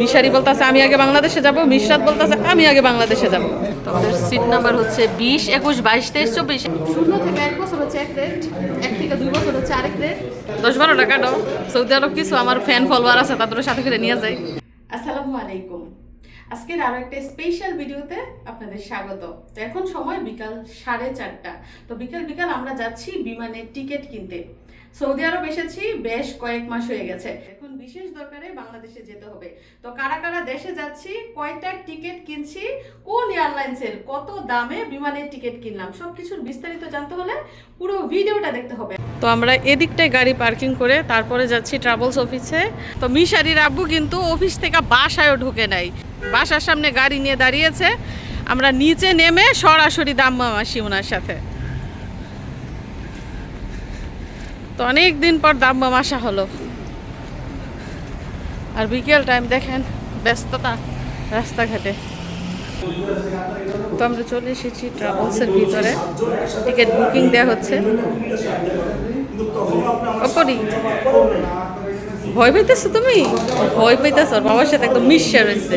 মিশারি বলতেছে আমি আগে বাংলাদেশে যাব। মিশরাত বলতেছে আমি আগে বাংলাদেশে যাব। তোমাদের সিট নাম্বার হচ্ছে বিশ একুশ বাইশ তেইশ চব্বিশ। শূন্য থেকে এক বছর হচ্ছে এক রেট এক থেকে দুই বছর হচ্ছে আরেক রেট দশ বারো টাকা দাও সৌদি আরব কিছু আমার ফ্যান ফলোয়ার আছে তাদের সাথে করে নিয়ে যাই। আসসালামু আলাইকুম। আজকের আরও একটা স্পেশাল ভিডিওতে আপনাদের স্বাগত। তো এখন সময় বিকাল সাড়ে চারটা। তো বিকাল বিকাল আমরা যাচ্ছি বিমানের টিকিট কিনতে। সৌদি আরব এসেছি, বেশ কয়েক মাস হয়ে গেছে। এখন বিশেষ দরকারে বাংলাদেশে যেতে হবে। তো কারা কারা দেশে যাচ্ছি, কয়টা টিকিট কিনছি, কোন এয়ারলাইন্সের কত দামে বিমানের টিকিট কিনলাম, সবকিছুর বিস্তারিত জানতে হলে পুরো ভিডিওটা দেখতে হবে। তো আমরা এদিকটায় গাড়ি পার্কিং করে তারপরে যাচ্ছি ট্রাভেলস অফিসে। তো মিশারির আব্বু কিন্তু অফিস থেকে বাসায়ও ঢুকে নাই। বাসার সামনে গাড়ি নিয়ে দাঁড়িয়েছে। আমরা নিচে নেমে সরাসরি দাম্মা মাসি ওনার সাথে। তো অনেক দিন পর দাম্মা মাসা হলো। আর বিকেল টাইম দেখেন ব্যস্ততা রাস্তাঘাটে। তো আমরা চলে এসেছি ট্রাভেলসের ভিতরে। টিকিট বুকিং দেওয়া হচ্ছে। ভয় পাইতেছো তুমি? ভয় পাইতেছ বাবার সাথে একদম মিশা রয়েছে।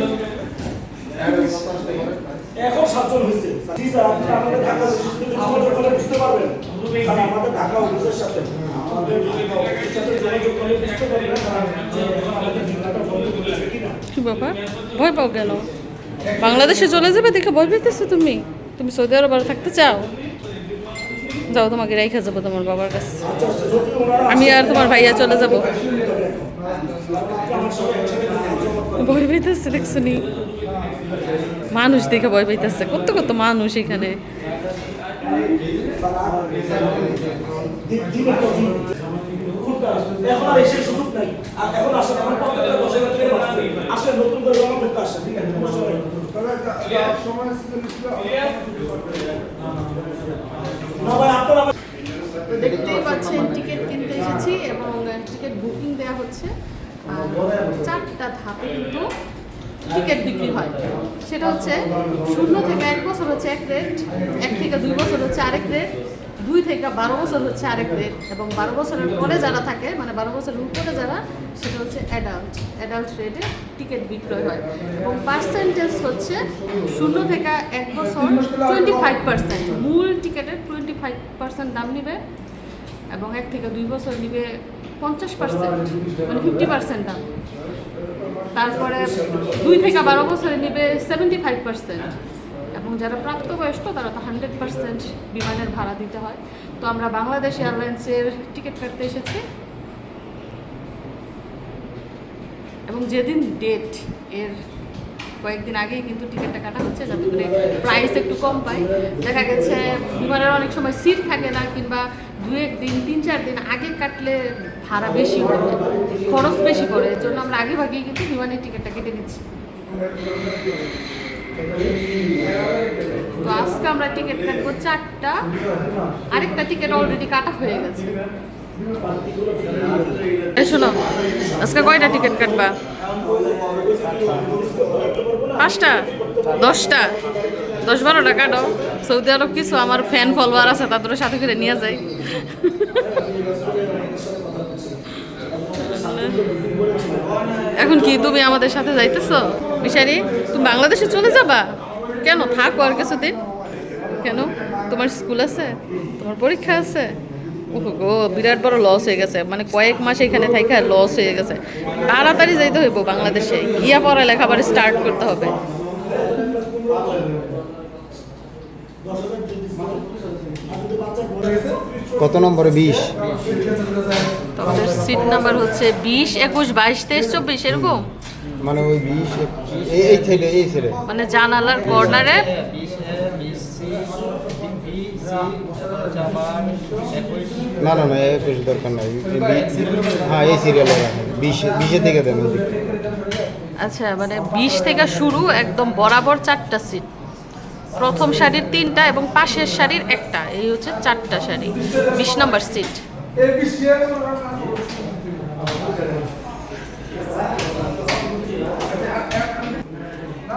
বুঝতে সাথে। কি ভয় পাও কেন? বাংলাদেশে চলে যাবে দেখে ভয় পেতেছো তুমি? তুমি সৌদি আরব আর থাকতে চাও? যাও, তোমাকে রেখে যাব তোমার বাবার কাছে। আমি আর তোমার ভাইয়া চলে যাব। ভয় পেতেছে দেখছ নি? মানুষ দেখে ভয় পাইতেছে। কত কত মানুষ এখানে। দিনের দেখতেই পাচ্ছেন, টিকিট কিনতে এসেছি এবং টিকিট বুকিং দেওয়া হচ্ছে। চারটা ধাপে কিন্তু টিকিট বিক্রি হয়। সেটা হচ্ছে শূন্য থেকে এক বছর হচ্ছে এক রেট এক থেকে দুই বছর হচ্ছে আরেক রেট দুই থেকে বারো বছর হচ্ছে আরেক রেট এবং বারো বছরের পরে যারা থাকে মানে বারো বছরের উপরে যারা, সেটা হচ্ছে অ্যাডাল্ট অ্যাডাল্ট রেটে টিকিট বিক্রয় হয়। এবং পার্সেন্টেজ হচ্ছে শূন্য থেকে এক বছর টোয়েন্টি ফাইভ পার্সেন্ট মূল টিকিটের টোয়েন্টি ফাইভ পার্সেন্ট দাম নিবে, এবং এক থেকে দুই বছর নিবে পঞ্চাশ পার্সেন্ট মানে ফিফটি পার্সেন্ট দাম। তারপরে দুই থেকে বারো বছরে নিবে সেভেন্টি ফাইভ পার্সেন্ট এবং যারা প্রাপ্তবয়স্ক, তারা তো হান্ড্রেড পার্সেন্ট বিমানের ভাড়া দিতে হয়। তো আমরা বাংলাদেশ এয়ারলাইন্সের টিকিট কাটতে এসেছি। এবং যেদিন ডেট এর কয়েকদিন আগেই কিন্তু টিকিটটা কাটা হচ্ছে, যাতে করে প্রাইস একটু কম পাই। দেখা গেছে, বিমানের অনেক সময় সিট থাকে না, কিংবা দু এক দিন, তিন চার দিন আগে কাটলে ভাড়া বেশি পড়ে খরচ বেশি পড়ে। এর জন্য আমরা আগে ভাগেই কিন্তু বিমানের টিকিটটা কেটে নিচ্ছি। তো আজকে আমরা টিকিট কাটবো চারটা। আরেকটা টিকিট অলরেডি কাটা হয়ে গেছে। শোনো, আজকে কয়টা টিকিট কাটবা? পাঁচটা? দশটা? দশ বারো টাকা দাও সৌদি আরব কিছু আমার ফ্যান ফলোয়ার আছে তাদের সাথে করে নিয়ে যাই। এখন কি তুমি আমাদের সাথে যাইতেছো? মিশারি তুমি বাংলাদেশে চলে যাবা? কেন? থাকো আর কিছুদিন। কেন? তোমার স্কুল আছে? তোমার পরীক্ষা আছে? গো বিরাট বড় লস হয়ে গেছে। মানে কয়েক মাস এখানে থাইকা লস হয়ে গেছে। তাড়াতাড়ি যাইতে হইব বাংলাদেশে। গিয়া পড়া লেখাবার স্টার্ট করতে হবে। কত নম্বরে বিশ? তোমাদের সিট নাম্বার হচ্ছে বিশ একুশ বাইশ তেইশ চব্বিশ এরকম? মানে ওই বিশ এই ছেলে এই ছেলে মানে জানালার কর্নারে না না না একুশ দরকার নাই। হ্যাঁ এই সিরিয়ালে বিশ বিশের দিকে দেন আচ্ছা মানে বিশ থেকে শুরু একদম বরাবর চারটা সিট প্রথম সারির তিনটা এবং পাশের সারির একটা। এই হচ্ছে চারটা সারি। বিশ নম্বর সিট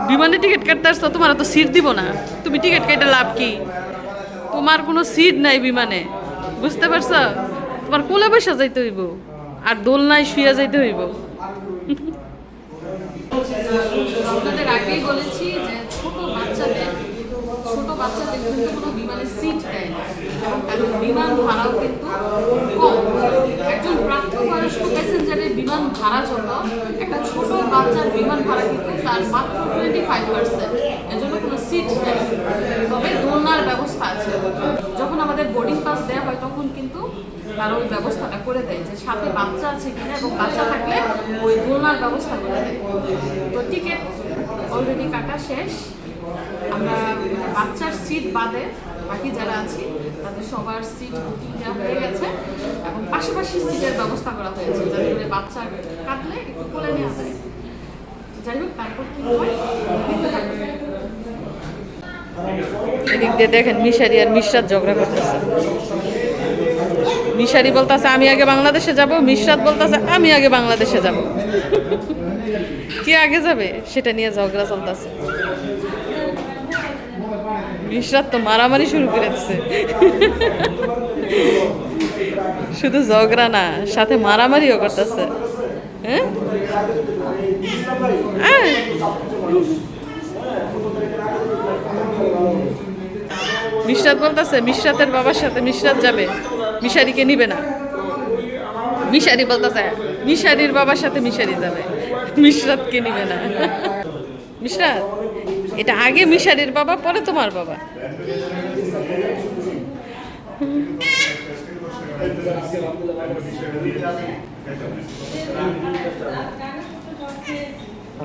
বিমানে টিকিট কাটতে আসতো তোমার তো সিট দিব না। তুমি টিকিট কেটে লাভ কি? তোমার কোনো সিট নাই বিমানে। বুঝতে পারছ? তোমার কোলে বসে যাইতে হইব, আর দোলনায় শুয়ে যাইতে হইব। আপনাদের আগেই বলেছি যে ছোট বাচ্চাদের ছোট বাচ্চাদের কিন্তু কোনো বিমানে সিট তাদের বিমান ভাড়াও কিন্তু কম। একজন প্রাপ্তবয়স্ক প্যাসেঞ্জারের বিমান ভাড়া যত একটা ছোট বাচ্চার বিমান ভাড়া কিন্তু তার মাত্র টোয়েন্টি ফাইভ পার্সেন্ট এর জন্য কোনো সিট নেই। তবে দোলনার ব্যবস্থা আছে। যখন আমাদের বোর্ডিং পাস দেওয়া হয়, তখন কিন্তু তারা ওই ব্যবস্থাটা করে দেয় যে সাথে বাচ্চা আছে কিনা এবং বাচ্চা থাকলে ওই দোলনার ব্যবস্থা করে দেয়। তো টিকিট অলরেডি কাটা শেষ। আমরা বাচ্চার সিট বাদে বাকি যারা আছি তাদের সবার সিট বুকিং দেওয়া হয়ে গেছে। এবং পাশাপাশি সিটের ব্যবস্থা করা হয়েছে, যাতে করে বাচ্চা কাটলে একটু কোলে নেওয়া যায় যাই হোক, তারপর কি হয়? এদিক দিয়ে দেখেন মিশারি আর মিশরাত ঝগড়া করতেছে। মিশারি বলতেছে, আমি আগে বাংলাদেশে যাব। মিশরাত বলতেছে, আমি আগে বাংলাদেশে যাব। কে আগে যাবে? সেটা নিয়ে ঝগড়া চলতেছে। মিশরাত তো মারামারি শুরু করে দিচ্ছে শুধু ঝগড়া না, সাথে মারামারিও করতেছে। হ্যাঁ। মিশরাত বলতেছে, মিশরাতের বাবার সাথে মিশরাত যাবে, মিশারিকে নিবে না। মিশারি বলতেছে, মিশারির বাবার সাথে মিশারি যাবে, মিশরাতকে নিবে না। মিশরাত। এটা আগে মিশারের বাবা, পরে তোমার বাবা।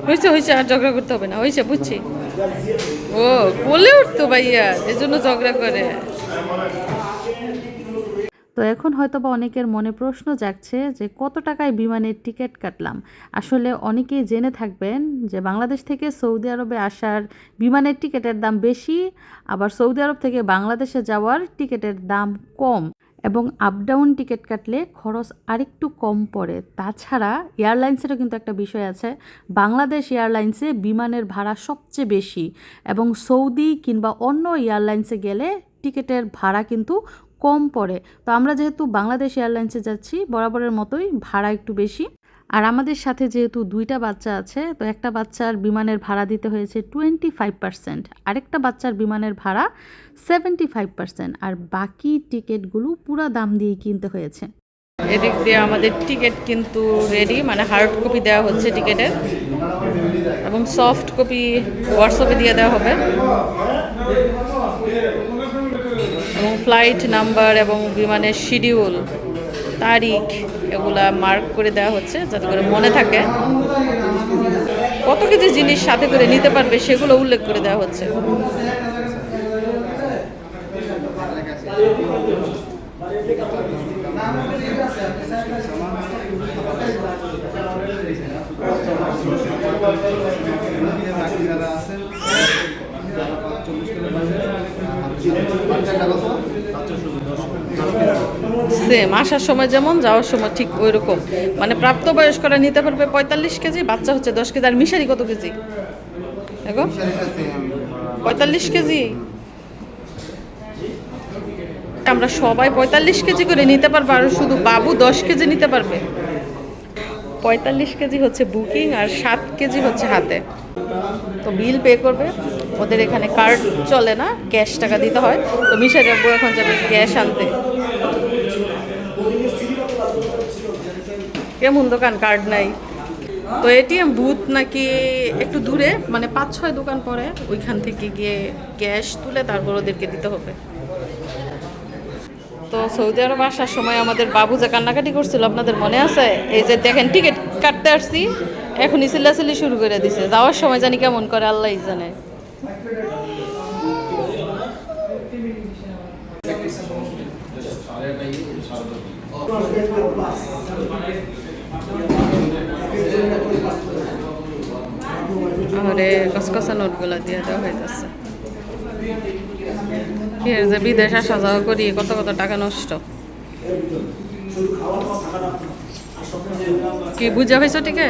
হয়েছে হয়েছে আর ঝগড়া করতে হবে না। হয়েছে বুঝছি। ও বলে উঠতো ভাইয়া, এজন্য ঝগড়া করে। তো এখন হয়তো বা অনেকের মনে প্রশ্ন জাগছে যে কত টাকায় বিমানের টিকিট কাটলাম? আসলে অনেকেই জেনে থাকবেন যে বাংলাদেশ থেকে সৌদি আরবে আসার বিমানের টিকিটের দাম বেশি, আবার সৌদি আরব থেকে বাংলাদেশে যাওয়ার টিকিটের দাম কম এবং আপ ডাউন টিকিট কাটলে খরচ আরেকটু কম পড়ে। তাছাড়া এয়ারলাইন্সেরও কিন্তু একটা বিষয় আছে, বাংলাদেশ এয়ারলাইন্সে বিমানের ভাড়া সবচেয়ে বেশি এবং সৌদি কিংবা অন্য এয়ারলাইন্সে গেলে টিকিটের ভাড়া কিন্তু কম পড়ে। তো আমরা যেহেতু বাংলাদেশ এয়ারলাইন্সে যাচ্ছি, বরাবরের মতোই ভাড়া একটু বেশি। আর আমাদের সাথে যেহেতু দুইটা বাচ্চা আছে, তো একটা বাচ্চার বিমানের ভাড়া দিতে হয়েছে টোয়েন্টি ফাইভ পার্সেন্ট। আরেকটা বাচ্চার বিমানের ভাড়া সেভেন্টি ফাইভ পার্সেন্ট। আর বাকি টিকিটগুলো পুরো দাম দিয়ে কিনতে হয়েছে। এদিক দিয়ে আমাদের টিকিট কিন্তু রেডি মানে হার্ড কপি দেওয়া হচ্ছে টিকিটের এবং সফট কপি হোয়াটসঅ্যাপে দিয়ে দেওয়া হবে। এবং ফ্লাইট নাম্বার এবং বিমানের শিডিউল তারিখ এগুলা মার্ক করে দেওয়া হচ্ছে যাতে করে মনে থাকে। কত কেজি জিনিস সাথে করে নিতে পারবে সেগুলো উল্লেখ করে দেওয়া হচ্ছে। সেম আসার সময় যেমন, যাওয়ার সময় ঠিক ওই রকম মানে প্রাপ্তবয়স্করা নিতে পারবে পঁয়তাল্লিশ কেজি, বাচ্চা হচ্ছে দশ কেজি, আর মিশারি কত কেজি? দেখো। পঁয়তাল্লিশ কেজি। আমরা সবাই পঁয়তাল্লিশ কেজি করে নিতে পারব, আর শুধু বাবু দশ কেজি নিতে পারবে। পঁয়তাল্লিশ কেজি হচ্ছে বুকিং, আর সাত কেজি হচ্ছে হাতে। তো বিল পে করবে। ওদের এখানে কার্ড চলে না ক্যাশ টাকা দিতে হয়। তো মিশা যাব এখন যাবে ক্যাশ আনতে। কেমন দোকান? কার্ড নাই। তো এটিএম বুথ নাকি একটু দূরে মানে পাঁচ, ছয় দোকান পরে, ওইখান থেকে গিয়ে ক্যাশ তুলে তারপর ওদেরকে দিতে হবে। তো সৌদি আরব আসার সময় আমাদের বাবু যে কান্নাকাটি করছিল, আপনাদের মনে আছে? এই যে দেখেন টিকিট কাটতে আসছি, এখনই চিল্লাচিল্লি শুরু করে দিছে। যাওয়ার সময় জানি কেমন করে আল্লাহ জানে। আরে কসকসা নোটগুলা দিয়ে দেওয়া হইতেছে। আর যে বিদেশ আসা যাওয়া করি, কত কত টাকা নষ্ট। কি বুঝা টিকে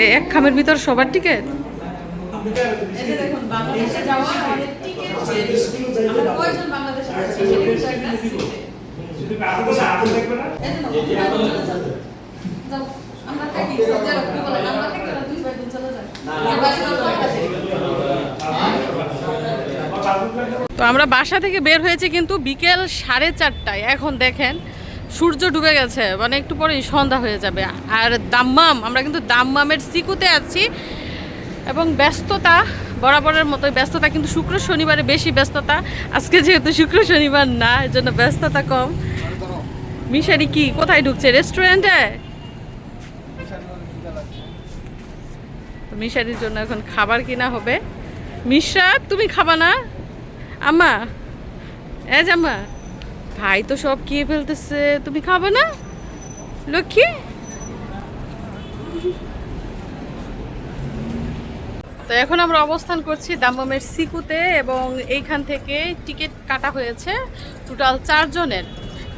এই এক খামের ভিতর সবার টিকিট তো আমরা বাসা থেকে বের হয়েছি কিন্তু বিকেল সাড়ে চারটায়। এখন দেখেন, সূর্য ডুবে গেছে মানে একটু পরেই সন্ধ্যা হয়ে যাবে। আর দাম্মাম, আমরা কিন্তু দাম্মামের সিকুতে আছি। এবং ব্যস্ততা বরাবরের মতো ব্যস্ততা কিন্তু শুক্র শনিবারে বেশি ব্যস্ততা। আজকে যেহেতু শুক্র শনিবার না এর জন্য ব্যস্ততা কম। মিশারি কি, কোথায় ঢুকছে? রেস্টুরেন্টে? মিশারির জন্য এখন খাবার কিনা হবে। মিশা, তুমি খাবা না? আম্মা এ জাম্মা ভাই তো সব খেয়ে ফেলতেছে, তুমি খাবে না? লক্ষ্মী? তো এখন আমরা অবস্থান করছি দামবামের সিকুতে এবং এইখান থেকে টিকিট কাটা হয়েছে টোটাল চারজনের।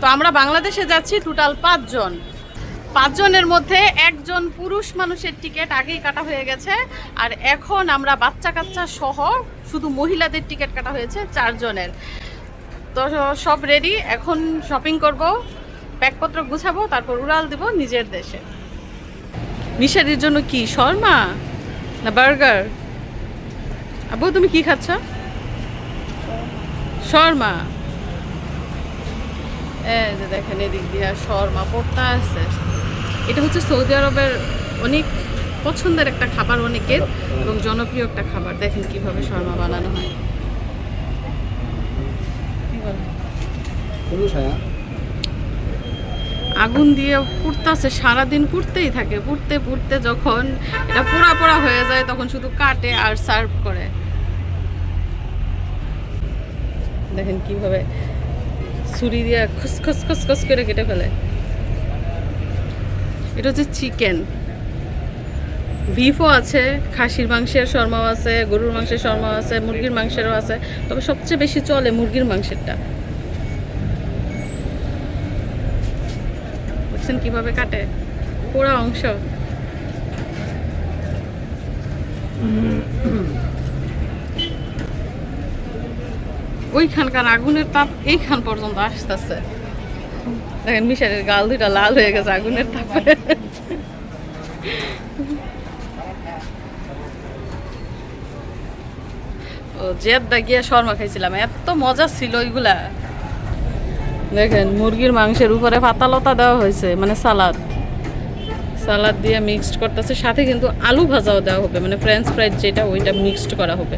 তো আমরা বাংলাদেশে যাচ্ছি টোটাল পাঁচজন। পাঁচজনের মধ্যে একজন পুরুষ মানুষের টিকিট আগেই কাটা হয়ে গেছে আর এখন আমরা বাচ্চা কাচ্চা সহ শুধু মহিলাদের টিকিট কাটা হয়েছে চারজনের। তো সব রেডি এখন শপিং করব, ব্যাগপত্র গুছাবো, তারপর উড়াল দিব নিজের দেশে। মিশারির জন্য কি, শর্মা না বার্গার? আবু তুমি কি খাচ্ছ? শর্মা। এই যে দেখেন এদিক দিয়ে শর্মা পড়তা আছে এটা হচ্ছে সৌদি আরবের অনেক পছন্দের একটা খাবার অনেকের এবং জনপ্রিয় একটা খাবার। দেখেন কীভাবে শর্মা বানানো হয়। কি বলে? আগুন দিয়ে পুড়তাছে সারাদিন পুড়তেই থাকে। পুড়তে পুড়তে যখন এটা পোড়া পোড়া হয়ে যায় তখন শুধু কাটে আর সার্ভ করে। দেখেন কীভাবে ছুরি দিয়ে খস খস খস খস করে কেটে ফেলে। এটা হচ্ছে চিকেন। বিফও আছে, খাসির মাংসের শর্মাও আছে, গরুর মাংসের শর্মাও আছে, মুরগির মাংসেরও আছে। তবে সবচেয়ে বেশি চলে মুরগির মাংসেরটা। দেখছেন কীভাবে কাটে? পোড়া অংশ। ওইখানকার আগুনের তাপ এইখান পর্যন্ত আসতেছে। দেখেন মিশারের গাল দুইটা লাল হয়ে গেছে আগুনের তাপে। ও, জেদ্দা গিয়ে শর্মা খাইছিলাম, এত মজা ছিল ওইগুলা। দেখেন, মুরগির মাংসের উপরে পাতালতা দেওয়া হয়েছে মানে সালাদ। সালাদ দিয়ে মিক্সড করতেছে, সাথে কিন্তু আলু ভাজাও দেওয়া হবে মানে ফ্রেঞ্চ ফ্রাইড যেটা, ওইটা মিক্সড করা হবে।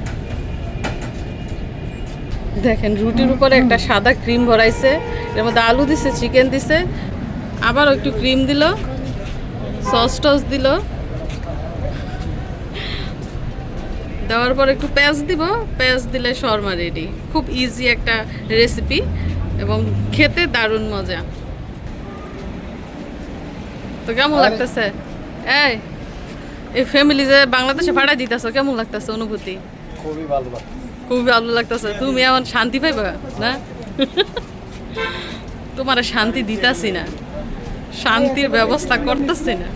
দেখেন রুটির উপরে একটা সাদা ক্রিম ভরাইছে এর মধ্যে আলু দিছে চিকেন দিছে আবার একটু ক্রিম দিল সস টস দিল। দেওয়ার পর একটু পেঁয়াজ দিব পেঁয়াজ দিলে শর্মা রেডি খুব ইজি একটা রেসিপি এবং খেতে দারুণ মজা। তো কেমন লাগতেছে? এই এই ফ্যামিলি যে বাংলাদেশে ভাড়া দিতেছ কেমন লাগতেছে অনুভূতি? খুবই ভালো খুবই ভালো লাগতেছে। তুমি এমন শান্তি পাইবা? না? তোমার শান্তি দিতাছি না। শান্তির ব্যবস্থা করতেছি না।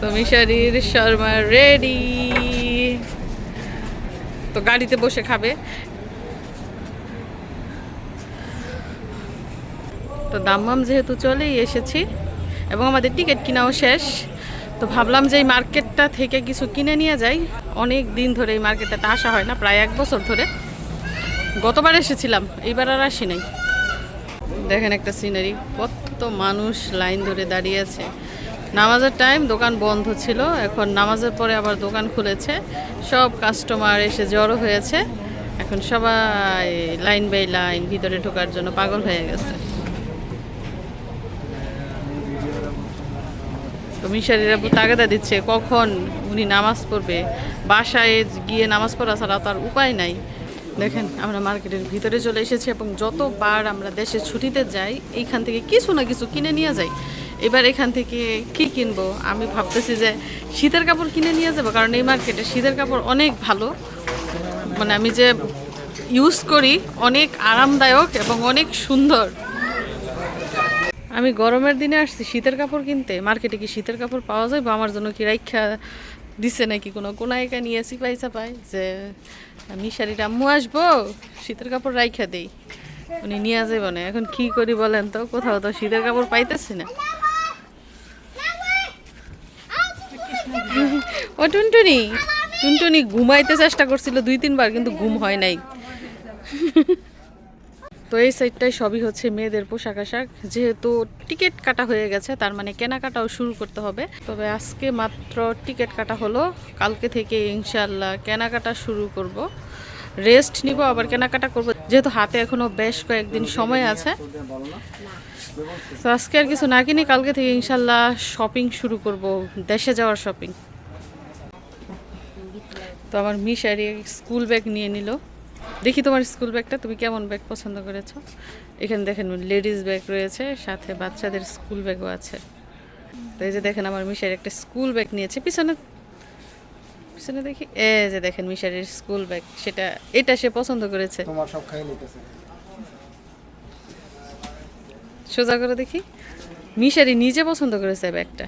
তো মিশারির শর্মা রেডি তো গাড়িতে বসে খাবে। তো দাম্মাম যেহেতু চলেই এসেছি, এবং আমাদের টিকিট কিনাও শেষ। তো ভাবলাম যে এই মার্কেটটা থেকে কিছু কিনে নিয়ে যাই। অনেক দিন ধরে এই মার্কেটটাতে আসা হয় না, প্রায় এক বছর ধরে। গতবার এসেছিলাম, এইবার আর আসি নাই। দেখেন একটা সিনারি, কত মানুষ লাইন ধরে দাঁড়িয়ে আছে। নামাজের টাইম দোকান বন্ধ ছিল, এখন নামাজের পরে আবার দোকান খুলেছে। সব কাস্টমার এসে জড়ো হয়েছে। এখন সবাই লাইন বাই লাইন ভিতরে ঢোকার জন্য পাগল হয়ে গেছে। তো মিশারিরা তাগাদা দিচ্ছে, কখন উনি নামাজ পড়বে? বাসায় গিয়ে নামাজ পড়া ছাড়া তার উপায় নাই। দেখেন, আমরা মার্কেটের ভিতরে চলে এসেছি এবং যতবার আমরা দেশে ছুটিতে যাই, এইখান থেকে কিছু না কিছু কিনে নিয়ে যাই। এবার এখান থেকে কি কিনবো? আমি ভাবতেছি যে শীতের কাপড় কিনে নিয়ে যাব, কারণ এই মার্কেটে শীতের কাপড় অনেক ভালো। মানে আমি যে ইউজ করি, অনেক আরামদায়ক এবং অনেক সুন্দর। আমি গরমের দিনে আসছি শীতের কাপড় কিনতে, মার্কেটে কি শীতের কাপড় পাওয়া যায়? বা আমার জন্য কি রাইখা দিছে নাকি কোনো কোনায়িকা নিয়ে সিপাই চাপাই যে আমি শাড়িটা আম্মু আসব, শীতের কাপড় রাইখা দেই। উনি নিয়ে যাইব না। এখন কি করি বলেন তো? কোথাও তো শীতের কাপড় পাইতেছি না। ও টুনটুনি টুনটুনি ঘুমাইতে চেষ্টা করছিল দুই তিনবার, কিন্তু ঘুম হয় নাই। তো এই সাইডটাই সবই হচ্ছে মেয়েদের পোশাক আশাক। যেহেতু টিকিট কাটা হয়ে গেছে, তার মানে কেনাকাটাও শুরু করতে হবে। তবে আজকে মাত্র টিকিট কাটা হলো। কালকে থেকে ইনশাল্লাহ কেনাকাটা শুরু করব। রেস্ট নিব, আবার কেনাকাটা করব। যেহেতু হাতে এখনও বেশ কয়েকদিন সময় আছে। তো আজকে আর কিছু না কিনে কালকে থেকে ইনশাল্লাহ শপিং শুরু করব। দেশে যাওয়ার শপিং তো আমার মিশারি স্কুল ব্যাগ নিয়ে নিল। দেখি তোমার স্কুল ব্যাগটা তুমি কেমন ব্যাগ পছন্দ করেছ? এখানে দেখেন লেডিস ব্যাগ রয়েছে সাথে বাচ্চাদের স্কুল ব্যাগও আছে। তো এই যে দেখেন আমার মিশারি একটা স্কুল ব্যাগ নিয়েছে পিছনে পিছনে দেখি এই যে দেখেন মিশারির স্কুল ব্যাগ সেটা এটা সে পছন্দ করেছে। তোমার সব খাই নিতেছে। সোজা করে দেখি মিশারি নিজে পছন্দ করেছে ব্যাগটা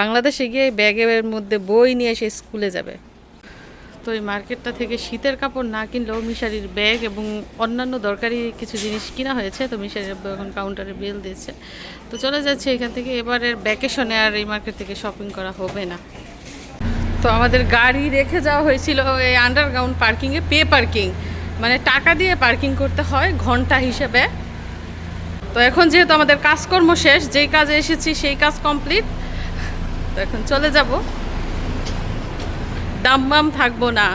বাংলাদেশে গিয়ে ব্যাগের মধ্যে বই নিয়ে সে স্কুলে যাবে। এই মার্কেটটা থেকে শীতের কাপড় না কিনলেও মিশারির ব্যাগ এবং অন্যান্য দরকারি কিছু জিনিস কিনা হয়েছে, তো মিশারির এখন কাউন্টারে বিল দিয়েছে। তো চলে যাচ্ছে এখান থেকে, এবারের ভ্যাকেশনে আর এই মার্কেট থেকে শপিং করা হবে না। তো আমাদের গাড়ি রেখে যাওয়া হয়েছিল এই আন্ডারগ্রাউন্ড পার্কিংয়ে পে পার্কিং মানে টাকা দিয়ে পার্কিং করতে হয় ঘণ্টা হিসেবে। তো এখন যেহেতু আমাদের কাজকর্ম শেষ, যেই কাজে এসেছি সেই কাজ কমপ্লিট তো এখন চলে যাব। দাম্মাম থাকব না।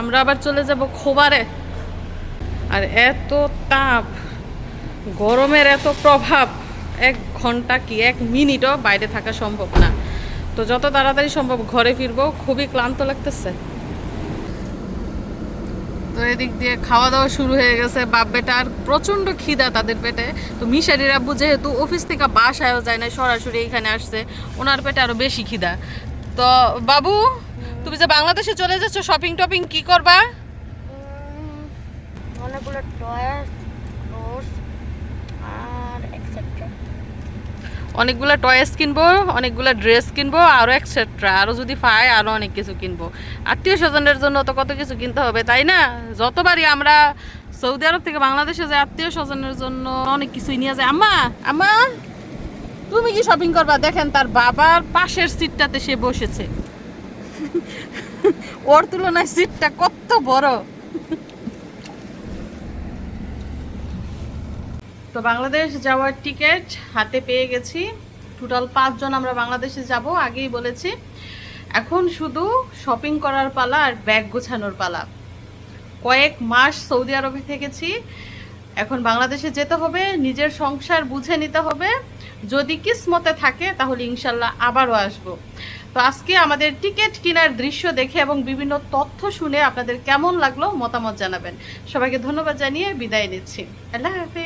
আমরা আবার চলে যাব খোবারে। আর এত তাপ, গরমের এত প্রভাব, এক ঘণ্টা কি, এক মিনিটও বাইরে থাকা সম্ভব না। তো যত তাড়াতাড়ি সম্ভব ঘরে ফিরবো, খুবই ক্লান্ত লাগতেছে। তো এদিক দিয়ে খাওয়া দাওয়া শুরু হয়ে গেছে। বাপ বেটার প্রচণ্ড খিদা তাদের পেটে। তো মিশারির আব্বু যেহেতু অফিস থেকে বাসায়ও যায় না সরাসরি এখানে আসছে, ওনার পেটে আরও বেশি খিদা। তো বাবু তুমি যে বাংলাদেশে চলে যাচ্ছ শপিং টপিং কি করবা? অনেকগুলো টয়েস আর এক্সেট্রা অনেকগুলো টয়েস কিনবো অনেকগুলো ড্রেস কিনবো আরও এক্সেট্রা আরও যদি পাই আরও অনেক কিছু কিনবো। আত্মীয় স্বজনের জন্য তো কত কিছু কিনতে হবে তাই না? যতবারই আমরা সৌদি আরব থেকে বাংলাদেশে যে আত্মীয় স্বজনের জন্য অনেক কিছুই নিয়ে যায় আম্মা আম্মা তুমি কি শপিং করবা? দেখেন তার বাবার পাশের সিটটাতে সে বসেছে। ওর তুলনায় সিটটা কত বড়? তো বাংলাদেশ যাওয়ার টিকিট হাতে পেয়ে গেছি। টোটাল পাঁচজন আমরা বাংলাদেশে যাব, আগেই বলেছি। এখন শুধু শপিং করার পালা আর ব্যাগ গোছানোর পালা। কয়েক মাস সৌদি আরবে থেকেছি। এখন বাংলাদেশে যেতে হবে, নিজের সংসার বুঝে নিতে হবে। যদি কিসমতে থাকে, তাহলে ইনশাল্লাহ আবারও আসব। তো আজকে আমাদের টিকিট কেনার দৃশ্য দেখে এবং বিভিন্ন তথ্য শুনে আপনাদের কেমন লাগল মতামত জানাবেন। সবাইকে ধন্যবাদ জানিয়ে বিদায় নিচ্ছি। আল্লাহ হাফেজ।